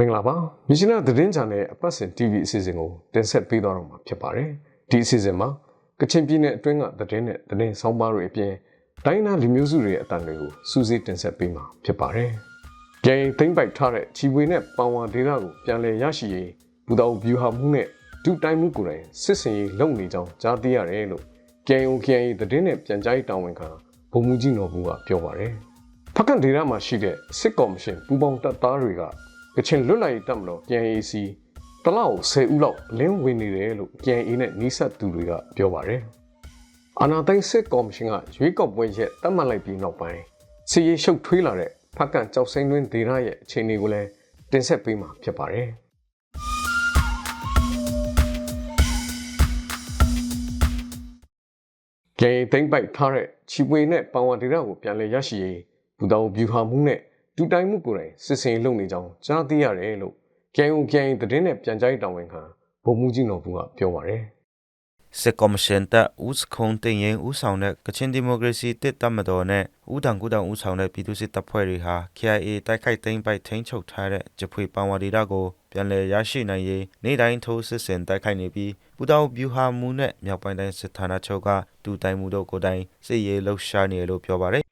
မင်္ဂလာပါမြရှင်နာသတင်းချန်နယ်အပတ်စဉ် TV အစီအစဉ်ကိုတင်ဆက်ပေးသွားတော့မှာဖြစ်ပါတယ်ဒီအစီအစဉ်မှာကချင်ပြည်နယ်အတွင်းကသတင်းနဲ့သတင်းဆောင်ပါတွေအပြင်တိုင်းနာလူမျိုးစုတွေရဲ့အတန်တွေကိုစူးစိတင်ဆက်ပေးမှာဖြစ်ပါတယ်ကြိမ်သိမ့်ပိုက်ထားတဲ့ချီဝေနဲ့ပန်ဝါဒေတာကိုပြန်လည်ရရှိရေးဘူတော်ဗျူဟာမှုနဲ့ဒုတိုင်းမှုကိုယ်တိုင်စစ်စင်ရေးလုပ်နေကြောင်းကြားသိရတယ်လို့ KOKA သတင်းနဲ့ပြန်ကြားရေးတာဝန်ခံဗိုလ်မှူးကြီးနော်ဘူးကပြောပါတယ်ဖက်ကန်ဒေတာမှာရှိတဲ့စစ်ကော်မရှင်ပူးပေါင်းတပ်သားတွေက ကချင်လွတ်လပ်ရေးတပ်မတော် KNAC တလောက်10ဦးလောက်အလင်းဝင်နေတယ်လို့ KNA နဲ့နှိဆက်သူတွေကပြောပါတယ်။အာနာသိန်းစစ်ကော်မရှင်ကရွေးကောက်ပွဲရက်တတ်မှတ်လိုက်ပြီးနောက်ပိုင်းစီရေးရှုပ်ထွေးလာတဲ့ဖက်ကန်ကြောက်စိမ့်တွင်ဒေသရဲ့အခြေအနေကိုလည်းတင်ဆက်ပေးမှာဖြစ်ပါတယ်။ကဲသိမ့်ပိုက်ထားတဲ့ချီပွေနဲ့ပန်ဝါဒေတာကိုပြန်လည်ရရှိရေးဘူတောင်ဗျူဟာမှုနဲ့ ဒူတိုင်းမှုကိုယ်တိုင်စစ်စင်လုပ်နေကြောင်းကြားသိရတယ်လို့ KUKI သတင်းနဲ့ပြန်ကြားရေးတာဝန်ခံဗိုလ်မှူးကြီးနော်ဘူးကပြောပါတယ်စစ်ကော်မရှင်တပ်ဦးစခုံတင်ရင်ဦးဆောင်တဲ့ကချင်ဒီမိုကရေစီတစ်တပ်မတော်နဲ့ဦးတန်ကူတန်ဦးဆောင်တဲ့ပြည်သူ့စစ်တပ်ဖွဲ့တွေဟာ KIA တိုက်ခိုက်သိမ်းပိုက်ထိန်းချုပ်ထားတဲ့ဂျပွေပန်ဝါဒီတာကိုပြန်လည်ရရှိနိုင်ရေးနေ့တိုင်းထိုးစစ်ဆင်တိုက်ခိုက်နေပြီးပူတောင်ဗျူဟာမူနဲ့မြောက်ပိုင်းတိုင်းစစ်ဌာနချုပ်ကဒူတိုင်မှုတို့ကိုယ်တိုင်စစ်ရေးလှုပ်ရှားနေတယ်လို့ပြောပါတယ်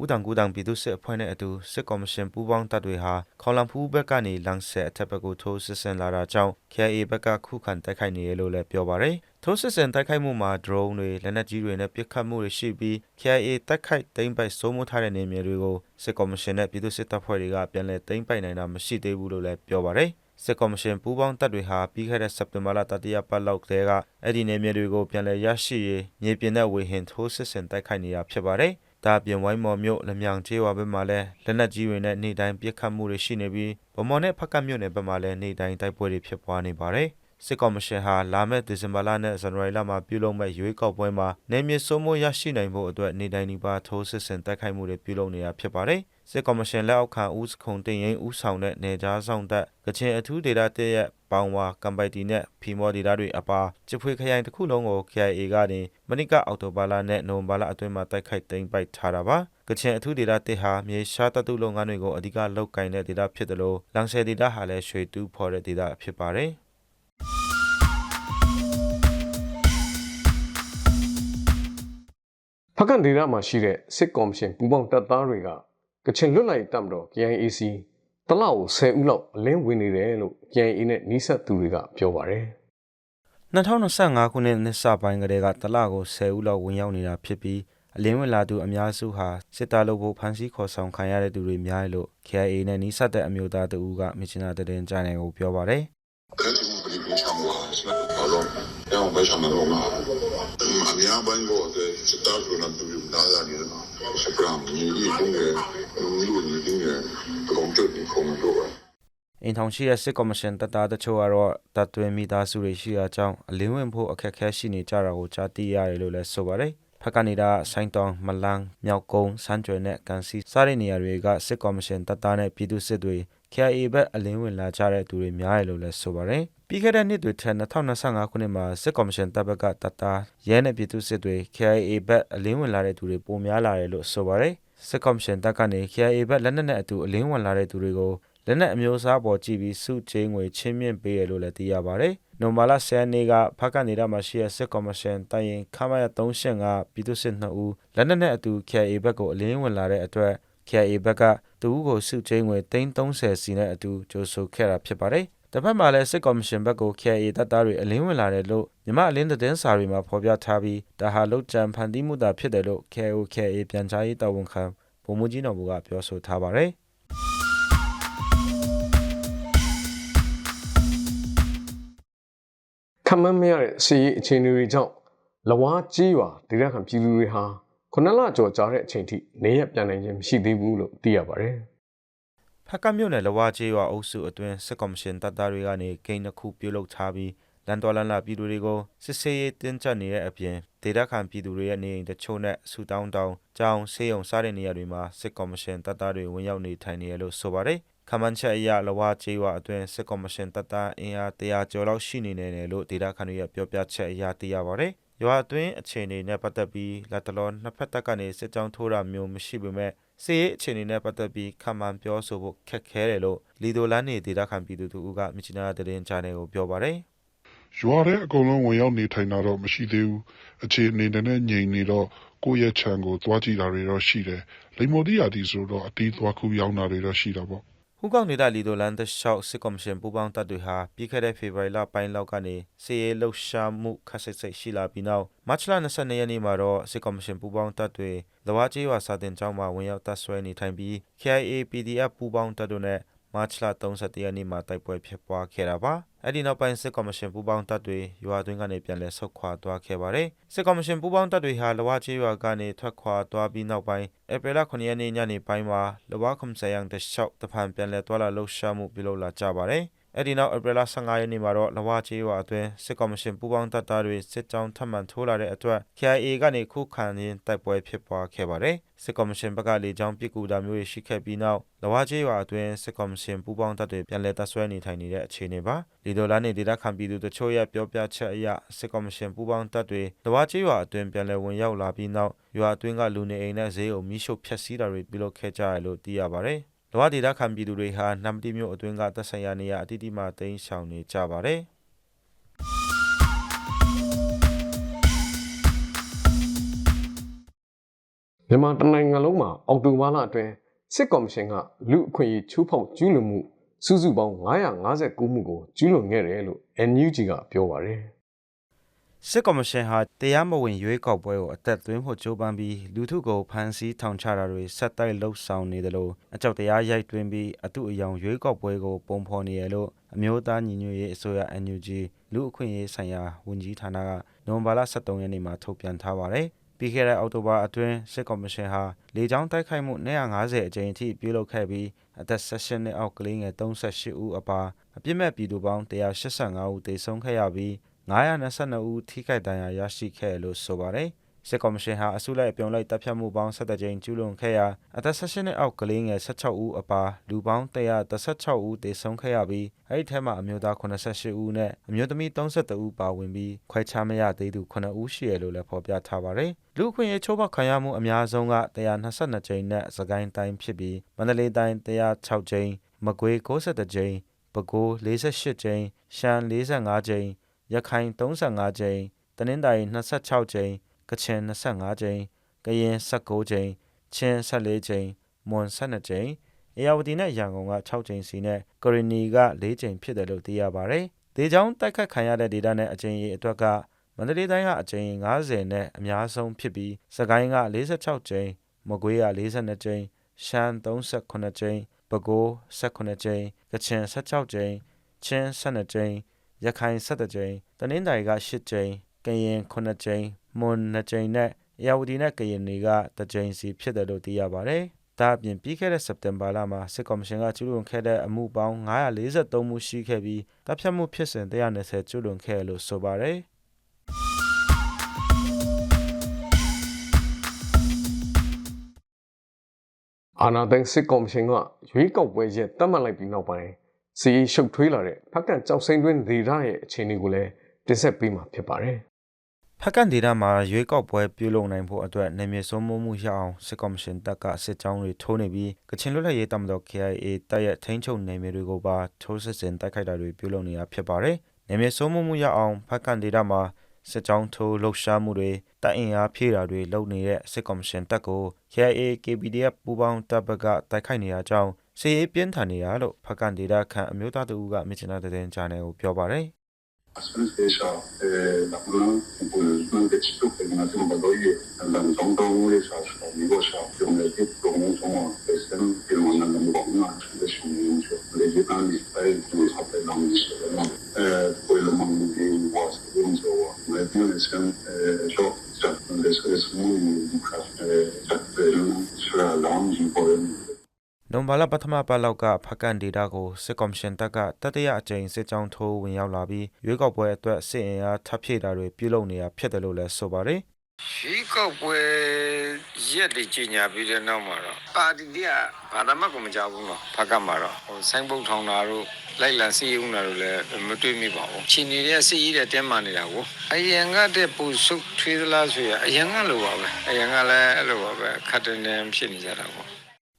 ဦးတန်ကူတန်ပြည်သူ့စစ်အဖွဲ့နဲ့အတူစစ်ကော်မရှင်ပူးပေါင်းတပ်တွေဟာခေါလံဖူးဘက်ကနေလမ်းဆက်အထက်ဘက်ကိုထိုးစစ်ဆင်လာတာကြောင့် KIA ဘက်ကခုခံတိုက်ခိုက်နေရလို့လည်းပြောပါတယ်။ထိုးစစ်ဆင်တိုက်ခိုက်မှုမှာ drone တွေလက်နက်ကြီးတွေနဲ့ပစ်ခတ်မှုတွေရှိပြီး KIA တိုက်ခိုက်သိမ်းပိုက်စိုးမိုးထားတဲ့နေမြေတွေကိုစစ်ကော်မရှင်နဲ့ပြည်သူ့စစ်တပ်ဖွဲ့တွေကပြန်လည်သိမ်းပိုက်နိုင်တာမရှိသေးဘူးလို့လည်းပြောပါတယ်။စစ်ကော်မရှင်ပူးပေါင်းတပ်တွေဟာပြီးခဲ့တဲ့စက်တင်ဘာလတတိယပတ်လောက်ကတည်းကအဲ့ဒီနေမြေတွေကိုပြန်လည်ရရှိရေးမြေပြင်နဲ့ဝေဟင်ထိုးစစ်ဆင်တိုက်ခိုက်နေတာဖြစ်ပါတယ်။ ဒါအပြင်ဝိုင်းမော်မြို့လမြောင်ကျေးရွာဘက်မှာလည်းလက်နက်ကြီးတွေနဲ့နေ့တိုင်းပစ်ခတ်မှုတွေရှိနေပြီးဗမော်နဲ့ဖက်ကတ်မြို့နယ်ဘက်မှာလည်းနေ့တိုင်းတိုက်ပွဲတွေဖြစ်ပွားနေပါတယ်။စစ်ကော်မရှင်ဟာလာမယ့်ဒီဇင်ဘာလနဲ့ဇန်နဝါရီလမှာပြုလုပ်မဲ့ရွေးကောက်ပွဲမှာနေမြေစိုးမိုးရရှိနိုင်ဖို့အတွက်နေ့တိုင်းဒီပါထိုးစစ်ဆင်တိုက်ခိုက်မှုတွေပြုလုပ်နေတာဖြစ်ပါတယ်။ စစ်ကော်မရှင်လက်အောက်ခံဦးစခုံတင်ရင်ဦးဆောင်တဲ့နေကြားဆောင်တပ်ကချင်အထူးဒေသတရဲ့ပေါင်ဝါကမ်ပိုက်တီနဲ့ဖီမော်ဒေသတွေအပါချစ်ဖွေခရိုင်တစ်ခုလုံးကို KIA ကနေမနိကအောက်တိုဘာလနဲ့နိုဝင်ဘာလအတွင်းမှာတိုက်ခိုက်သိမ်းပိုက်ထားတာပါကချင်အထူးဒေသတစ်ဟာမြေရှားတပ်တုလုပ်ငန်းတွေကိုအဓိကလုပ်ကိုင်တဲ့ဒေသဖြစ်တယ်လို့လန်ဆယ်ဒေသဟာလည်းရွှေတူးဖော်တဲ့ဒေသဖြစ်ပါတယ်ဖက်ကန်ဒေတာမှာရှိတဲ့စစ်ကော်မရှင်ပူးပေါင်းတပ်သားတွေက ကချင်လွတ်လပ်ရေးတပ်မတော် KIAC တလောက်10ဦးလောက်အလင်းဝင်နေတယ်လို့ KIA နဲ့နှိဆက်သူတွေကပြောပါတယ်2025ခုနှစ်နှစ်စပိုင်းကတည်းကတလကို10ဦးလောက်ဝင်ရောက်နေတာဖြစ်ပြီးအလင်းဝင်လာသူအများစုဟာစစ်သားလုပ်ဖို့ဖမ်းဆီးခေါ်ဆောင်ခံရတဲ့သူတွေများတယ်လို့ KIA နဲ့နှိဆက်တဲ့အမျိုးသားတဦးကမြစ်ချနာတဲ့တင်ကြိုင်နယ်ကိုပြောပါတယ် Шамарона. Меня баньбо, цитату на тубе дала не на. Шакрам, не идинге, ну не идинге, комчет не комчет. အင်ထောင်ရှိတဲ့စစ်ကော်မရှင်တပ်သားတချို့ကတော့တပ်တွင်မိသားစုတွေရှိရာကြောင်းအလင်းဝင်ဖို့အခက်အခဲရှိနေကြတာကိုကြားသိရတယ်လို့လည်းဆိုပါတယ်။ဖက်ကနေဒါဆိုင်တောင်မလန်းမြောက်ကုန်းစမ်းကြွယ်နဲ့ကန်စီစတဲ့နေရာတွေကစစ်ကော်မရှင်တပ်သားနဲ့ပြည်သူစစ်တွေ KIA ဘက်အလင်းဝင်လာကြတဲ့သူတွေများတယ်လို့လည်းဆိုပါတယ်။ ပြီးခဲ့တဲ့နှစ်တွေထက်2025ခုနှစ်မှာစစ်ကော်မရှင်တပ်ဘက်ကတပ်သားရဲနဲ့ပြည်သူစစ်တွေ KIA ဘက်အလင်းဝင်လာတဲ့သူတွေပိုများလာတယ်လို့ဆိုပါတယ်။စစ်ကော်မရှင်တပ်ကနေ KIA ဘက်လက်နက်နဲ့အတူအလင်းဝင်လာတဲ့သူတွေကိုလက်နက်အမျိုးအစားပေါ်ကြည့်ပြီးစုချင်းငွေချင်းမြင့်ပေးရလို့လည်းသိရပါတယ်။နိုမာလာ10ရက်နေ့ကဖက်ကနေဒါမှာရှိတဲ့စစ်ကော်မရှင်တိုင်ရင်ခမရ3ကပြည်သူစစ်2ဦးလက်နက်နဲ့အတူ KIA ဘက်ကိုအလင်းဝင်လာတဲ့အတွက် KIA ဘက်ကသူဦးကိုစုချင်းငွေ330စီနဲ့အတူကြိုဆိုခဲ့တာဖြစ်ပါတယ်။ တစ်ဖက်မှာလည်းစစ်ကော်မရှင်ဘက်ကို KIA တပ်သားတွေအလင်းဝင်လာတယ်လို့မြမအလင်းသတင်းစာတွေမှာဖော်ပြထားပြီးဒါဟာလုတ်ကြံဖန်တီးမှုတာဖြစ်တယ်လို့ KIO KIA ပြန်ကြားရေးတာဝန်ခံဗိုလ်မှူးကြီးတော်ဘူကပြောဆိုထားပါတယ်။ခမန်းမရတဲ့စီရေးအခြေအနေတွေကြောင့်လဝါကြီးရွာဒေသခံပြည်သူတွေဟာခုနလကျော်ကြာတဲ့အချိန်ထိနေရပြန်နိုင်ခြင်းမရှိသေးဘူးလို့သိရပါတယ် ဖက်ကမြို့နယ်လဝါကျေးရွာအုပ်စုအတွင်းစစ်ကော်မရှင်တပ်သားတွေကနေဂိမ်းတစ်ခုပြုတ်လုထားပြီးလန်တော်လန်လာပြည်သူတွေကိုစစ်ဆေးရေးတင်းကျပ်နေတဲ့အပြင်ဒေသခံပြည်သူတွေရဲ့နေအိမ်တချို့နဲ့ဆူတောင်းတောင်းကြောင်းဆေးရုံစားတဲ့နေရာတွေမှာစစ်ကော်မရှင်တပ်သားတွေဝင်ရောက်နေထိုင်နေရလို့ဆိုပါတယ်ခမန်းချက်အရလဝကျေးရွာအတွင်းစစ်ကော်မရှင်တပ်သားအင်အား100ကျော်လောက်ရှိနေတယ်လို့ဒေတာခန်တွေရဲ့ပြောပြချက်အရသိရပါတယ်။ရွာအတွင်းအခြေအနေနဲ့ပတ်သက်ပြီးလက်တလောနှစ်ဖက်တပ်ကနေစစ်ကြောင်းထိုးတာမျိုးမရှိပေမဲ့ စစ်ရေးအခြေအနေနဲ့ပတ်သက်ပြီးခမန်းပြောဆိုဖို့ခက်ခဲတယ်လို့လီဒိုလန်နေဒေတာခန်ပြည်သူတို့ကမြချနာတဲ့တင်ချာနယ်ကိုပြောပါတယ်။ရွာထဲအကုန်လုံးဝင်ရောက်နေထိုင်တာတော့မရှိသေးဘူးအခြေအနေနဲ့ငြိမ်နေတော့ကိုယ့်ရဲ့ခြံကိုသွားကြည့်တာတွေတော့ရှိတယ်လိမ္မော်တိယာတီဆိုတော့အတီးသွားခုရောက်တာတွေတော့ရှိတာပေါ့ ဟူကောင်နေတာလီဒိုလန်တရှောက်စစ်ကော်မရှင်ပူးပေါင်းတပ်တွေဟာပြီးခဲ့တဲ့ဖေဖော်ဝါရီလပိုင်းလောက်ကနေစစ်ရေးလှုပ်ရှားမှုခက်ဆစ်ဆစ်ရှိလာပြီးနောက်မတ်လ22ရက်နေ့မှာတော့စစ်ကော်မရှင်ပူးပေါင်းတပ်တွေလဝကျေးရွာစာတင်ကျောင်းမှာဝင်ရောက်တပ်ဆွဲနေထိုင်ပြီး KIA PDF ပူးပေါင်းတပ်တို့နဲ့ မတ်လ31ရက်နေ့မှာတိုက်ပွဲဖြစ်ပွားခဲ့တာပါအဲ့ဒီနောက်ပိုင်းစစ်ကော်မရှင်ပူးပေါင်းတပ်တွေရွာတွင်းကနေပြန်လည်ဆုတ်ခွာသွားခဲ့ပါတယ်စစ်ကော်မရှင်ပူးပေါင်းတပ်တွေဟာလဝကျေးရွာကနေထွက်ခွာသွားပြီးနောက်ပိုင်းဧပြီလ9ရက်နေ့ညနေပိုင်းမှာလဝခုံဆယံတလျှောက်တဖန်ပြန်လည်သွားလာလှုပ်ရှားမှုပြုလုပ်လာကြပါတယ် အဲ့ဒီနောက်ဧပြီလ15ရက်နေ့မှာတော့လဝချေးရွာအတွင်းစစ်ကော်မရှင်ပူးပေါင်းတပ်သားတွေစစ်ကြောင်းထပ်မံထိုးလာတဲ့အတွက် KIA ကနေခုခံရင်းတိုက်ပွဲဖြစ်ပွားခဲ့ပါတယ်စစ်ကော်မရှင်ဘက်ကလေကြောင်းပစ်ကူတာမျိုးတွေရှိခဲ့ပြီးနောက်လဝချေးရွာအတွင်းစစ်ကော်မရှင်ပူးပေါင်းတပ်တွေပြန်လည်တပ်ဆွဲနေထိုင်နေတဲ့အခြေအနေပါလီဒိုလာနေဒေတာခံပြည်သူတချို့ရဲ့ပြောပြချက်အရစစ်ကော်မရှင်ပူးပေါင်းတပ်တွေလဝချေးရွာအတွင်းပြန်လည်ဝင်ရောက်လာပြီးနောက်ရွာအတွင်းကလူနေအိမ်နဲ့ဈေးအုံမိရှုဖျက်ဆီးတာတွေပြုလုပ်ခဲ့ကြရလို့သိရပါတယ် လဝဒေတာခံပြည်သူတွေဟာနမ်တီမျိုးအတွင်းကသက်ဆိုင်ရာနေရာအတိအကျမှတိမ်းရှောင်နေကြပါတယ်မြန်မာတနိုင်ငံလုံးမှာအောက်တိုဘာလအတွင်းစစ်ကော်မရှင်ကလူအခွင့်အရေးချိုးဖောက်ကျူးလွန်မှုစုစုပေါင်း959မှုကိုကျူးလွန်ခဲ့တယ်လို့ NUG ကပြောပါတယ် စစ်ကော်မရှင်ဟာတရားမဝင်ရွေးကောက်ပွဲကိုအသက်သွင်းဖို့ကြိုးပမ်းပြီးလူထုကိုဖမ်းဆီးထောင်ချတာတွေဆက်တိုက်လှုပ်ဆောင်နေတယ်လို့အကြောက်တရားရိုက်တွင်းပြီးအတုအယောင်ရွေးကောက်ပွဲကိုပုံဖော်နေရလို့အမျိုးသားညီညွတ်ရေးအစိုးရ NUG လူအခွင့်အရေးဆိုင်ရာဝန်ကြီးဌာနကနိုဝင်ဘာလ23ရက်နေ့မှာထုတ်ပြန်ထားပါတယ်ပြီးခဲ့တဲ့အောက်တိုဘာအတွင်းစစ်ကော်မရှင်ဟာလေကြောင်းတိုက်ခိုက်မှု250အကြိမ်အထိပြုလုပ်ခဲ့ပြီးအသက်16နှစ်အောက်ကလေးငယ်38ဦးအပါအပြစ်မဲ့ပြည်သူပေါင်း185ဦးသေဆုံးခဲ့ရပြီး 922ဦးထိခိုက်ဒဏ်ရာရရှိခဲ့လို့ဆိုပါတယ်စစ်ကော်မရှင်ဟာအစုလိုက်အပြုံလိုက်တပ်ဖြတ်မှုပေါင်း17ကြိမ်ကျူးလွန်ခဲ့ရာအသက်16နှစ်အောက်ကလေးငယ်16ဦးအပါလူပေါင်း116ဦးသေဆုံးခဲ့ရပြီးအဲ့ဒီထဲမှာအမျိုးသား88ဦးနဲ့အမျိုးသမီး32ဦးပါဝင်ပြီးခွဲခြားမရသေးသူ9ဦးရှိရလို့လည်းဖော်ပြထားပါတယ်လူခွင့်ရေးချိုးဖောက်ခံရမှုအများဆုံးက122ကြိမ်နဲ့စကိုင်းတိုင်းဖြစ်ပြီးမန္တလေးတိုင်း106ကြိမ်မကွေး62ကြိမ်ပဲခူး48ကြိမ်ရှမ်း45ကြိမ် ရခိုင်35ကြိမ်တနင်္သာရီ26ကြိမ်ကချင်25ကြိမ်ကရင်19ကြိမ်ချင်း14ကြိမ်မွန်12ကြိမ်အေရဝတီနဲ့ရန်ကုန်က6ကြိမ်စီနဲ့ကရီနီက4ကြိမ်ဖြစ်တယ်လို့သိရပါတယ်။ဒေချောင်းတိုက်ခတ်ခံရတဲ့ဒေတာနဲ့အကြိမ်ရေအတွက်ကမန္တလေးတိုင်းကအကြိမ်90နဲ့အများဆုံးဖြစ်ပြီးစကိုင်းက46ကြိမ်မကွေးက42ကြိမ်ရှမ်း38ကြိမ်ပဲခူး18ကြိမ်ကချင်16ကြိမ်ချင်း12ကြိမ် ရခိုင်17ကြိမ်တနင်္သာရီက8ကြိမ်ကရင်9ကြိမ်မွန်2ကြိမ်နဲ့အေရဝတီနဲ့ကရင်တွေကတကြိမ်စီဖြစ်တယ်လို့သိရပါတယ်။ဒါအပြင်ပြီးခဲ့တဲ့စက်တင်ဘာလမှာစစ်ကော်မရှင်ကကျူးလွန်ခဲ့တဲ့အမှုပေါင်း943မှုရှိခဲ့ပြီးတပ်ဖြတ်မှုဖြစ်စဉ်120ကျူးလွန်ခဲ့လို့ဆိုပါတယ်။အာနာသိန်းစစ်ကော်မရှင်ကရွေးကောက်ပွဲရက်တတ်မှတ်လိုက်ပြီးနောက်ပိုင်း စီရင်ရှုပ်ထွေးလာတဲ့ဖက်ကန်ကြောက်စိမ့်တွင်းဒေတာရဲ့အခြေအနေကိုလည်းတင်ဆက်ပေးမှာဖြစ်ပါတယ်ဖက်ကန်ဒေတာမှာရွေးကောက်ပွဲပြုလုပ်နိုင်ဖို့အတွက်နေမြေစုံမှုမှုရအောင်စစ်ကော်မရှင်တပ်ကစစ်ကြောင်းတွေထိုးနေပြီးကချင်လွတ်လပ်ရေးတပ်မတော် KIA တပ်ရဲ့ထိန်းချုပ်နေမြေတွေကိုပါထိုးစစ်ဆင်တိုက်ခိုက်တာတွေပြုလုပ်နေတာဖြစ်ပါတယ်။နေမြေစုံမှုမှုရအောင်ဖက်ကန်ဒေတာမှာစစ်ကြောင်းထိုးလှုပ်ရှားမှုတွေတပ်အင်အားဖြည့်တာတွေလုပ်နေတဲ့စစ်ကော်မရှင်တပ်ကို KIA KPDF ပူးပေါင်းတပ်ဘက်ကတိုက်ခိုက်နေတာကြောင့် စစ်ရေးပြင်းထန်နေတာလို့ဖက်ကန်ဒေတာခန့်အမျိုးသားတဦးကမြစ်ချနာတဲ့ဂျာနယ်ကိုပြောပါတယ် Esa, eh, la corona, pues, no de chico, que me hace un valor y la zona de esa, digo, esa, yo me digo, လပထမပတ်လောက်ကဖက်ကန်ဒေတာကို စစ်ကော်မရှင်တပ်က တတိယအကြိမ် စစ်ကြောင်းထိုး ဝင်ရောက်လာပြီး ရွေးကောက်ပွဲအတွက် စစ်အင်အားထပ်ဖြည့်တာတွေ ပြုလုပ်နေတာ ဖြစ်တယ်လို့လည်း ဆိုပါတယ် ရွေးကောက်ပွဲရက်တွေ ကြီးညာပြီးတဲ့နောက်မှာတော့ ပါတီတွေက ဘာသာမှကို မကြောက်ဘူးနော်ဖက်ကမှာတော့ဟိုဆိုင်းပုတ်ထောင်တာတို့ လိုက်လံစီးဦးတာတို့လည်း မတွေ့မိပါဘူးချင်းနေတဲ့စီးရတဲ့တင်းမာနေတာကိုအရင်ကတည်းပူဆုပ်ထွေးသလားဆိုရအရင်ကလိုပါပဲ အရင်ကလည်း အဲ့လိုပါပဲခတ်တဲ့နေဖြစ်နေကြတာပေါ့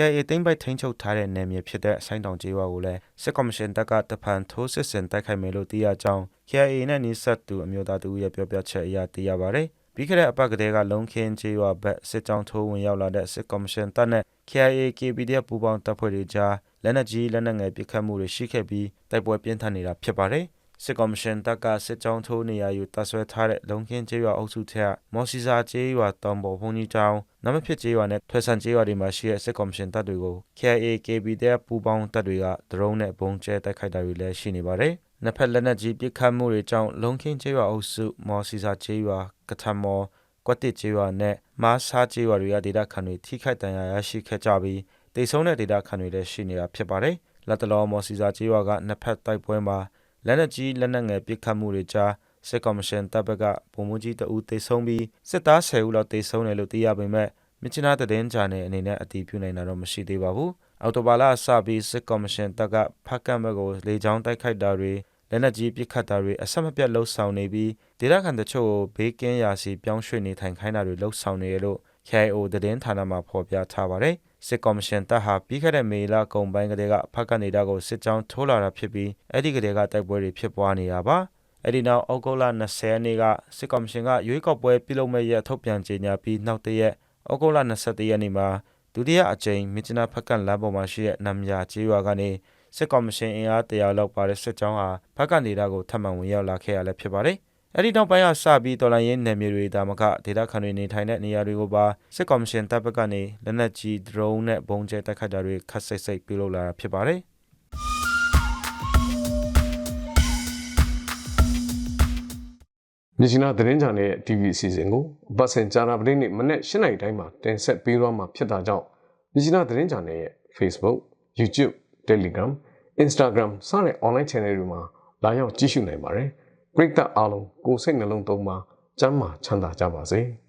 KIA သိမ်းပိုက်ထိန်းချုပ်ထားတဲ့နယ်မြေဖြစ်တဲ့ဆိုင်းတောင်ကျေးရွာကိုလည်းစစ်ကော်မရှင်တပ်ကတဖန်ထိုးစစ်ဆင်တိုက်ခိုက်မယ်လို့သိရကြောင်း KIA နဲ့နှိစက်သူအမျိုးသားတူရဲ့ပြောပြချက်အရသိရပါတယ်။ပြီးခဲ့တဲ့အပတ်ကတည်းကလုံခင်းကျေးရွာဘက်စစ်ကြောင်းထိုးဝင်ရောက်လာတဲ့စစ်ကော်မရှင်တပ်နဲ့ KIA KPDF ပူးပေါင်းတပ်ဖွဲ့တွေကြားလက်နက်ကြီးလက်နက်ငယ်ပစ်ခတ်မှုတွေရှိခဲ့ပြီးတိုက်ပွဲပြင်းထန်နေတာဖြစ်ပါတယ်။စစ်ကော်မရှင်တပ်ကစစ်ကြောင်းထိုးနေရာယူတပ်ဆွဲထားတဲ့လုံခင်းကျေးရွာအုပ်စုထက်မော်စီစာကျေးရွာတောင်ပေါ်ဘုံကြီးကျောင်း နမဖြစ်ကျေးရွာနဲ့ထွေဆန်ကျေးရွာတွေမှာရှိတဲ့စစ်ကော်မရှင်တပ်တွေကို KIA KPDF ပူးပေါင်းတပ်တွေကဒရုန်းနဲ့ဘုံကျဲတိုက်ခိုက်တာတွေလည်းရှိနေပါတယ်။နှစ်ဖက်လက်နက်ကြီးပစ်ခတ်မှုတွေကြောင့်လုံခင်းကျေးရွာအုပ်စုမော်စီစာကျေးရွာကထမော်ကွက်တစ်ကျေးရွာနဲ့မားဆားကျေးရွာတွေကဒေသခံတွေထိခိုက်ဒဏ်ရာရရှိခဲ့ကြပြီးတိတ်ဆုံးတဲ့ဒေသခံတွေလည်းရှိနေတာဖြစ်ပါတယ်။လက်တလောမော်စီစာကျေးရွာကနှစ်ဖက်တိုက်ပွဲမှာလက်နက်ကြီးလက်နက်ငယ်ပစ်ခတ်မှုတွေကြား စစ်ကော်မရှင်တပ်ဘက်ကပုံမှုကြီးတအူးတေဆုံးပြီးစစ်သား10ဦးလောက်တေဆုံးတယ်လို့သိရပေမဲ့မြစ်ချနာသတင်းဂျာနယ်အနေနဲ့အတည်ပြုနိုင်တာတော့မရှိသေးပါဘူး။အော်တိုဘာလအစပြီးစစ်ကော်မရှင်တပ်ကဖက်ကန့်ဘက်ကိုလေကြောင်းတိုက်ခိုက်တာတွေလက်နက်ကြီးပစ်ခတ်တာတွေအဆက်မပြတ်လှုပ်ဆောင်နေပြီးဒေသခံတချို့ကိုဘေးကင်းရာစီပြောင်းရွှေ့နေထိုင်ခိုင်းတာတွေလှုပ်ဆောင်နေရလို့ KIO သတင်းဌာနမှဖော်ပြထားပါတယ်။စစ်ကော်မရှင်တပ်ဟာပြီးခဲ့တဲ့မေလကုန်ပိုင်းကတည်းကဖက်ကနေဒါကိုစစ်ကြောင်းထိုးလာတာဖြစ်ပြီးအဲ့ဒီကတည်းကတိုက်ပွဲတွေဖြစ်ပွားနေတာပါ။ အဲ့ဒီနောက်အောက်တိုဘာ20ရက်နေ့ကစစ်ကော်မရှင်ကရွေးကောက်ပွဲပြုလုပ်မဲ့ရက်ထုတ်ပြန်ကြေညာပြီးနောက်တရက်အောက်တိုဘာ21ရက်နေ့မှာဒုတိယအကြိမ်မြစ်ချနာဖက်ကန်လမ်းပေါ်မှာရှိတဲ့နမ်ယာကျေးရွာကနေစစ်ကော်မရှင်အင်အား100လောက်ပါတဲ့စစ်ကြောင်းဟာဖက်ကနေဒါကိုထပ်မံဝင်ရောက်လာခဲ့ရလည်းဖြစ်ပါတယ်။အဲ့ဒီနောက်ပိုင်းကစပြီးတော်လိုင်းရေးနယ်မြေတွေဒါမကဒေသခံတွေနေထိုင်တဲ့နေရာတွေကိုပါစစ်ကော်မရှင်တပ်ဘက်ကနေလက်နက်ကြီးဒရုန်းနဲ့ဘုံကျဲတိုက်ခိုက်တာတွေခတ်စိတ်စိတ်ပြုလုပ်လာတာဖြစ်ပါတယ်။ မြစ်ရှင်နာသတင်းချန်ရဲ့ TV အစီအစဉ်ကိုအပတ်စဉ်ကြာတာပတင်းနေ့မနေ့၈နိုင်တိုင်းမှာတင်ဆက်ပေးသွားမှာဖြစ်တာကြောင့်မြစ်ရှင်နာသတင်းချန်ရဲ့ Facebook, YouTube, Telegram, Instagram စတဲ့ online channel တွေမှာလာရောက်ကြည့်ရှုနိုင်ပါတယ်။ပရိသတ်အားလုံးကိုယ်စိတ်နှလုံးသုံးပါကျမ်းမာချမ်းသာကြပါစေ။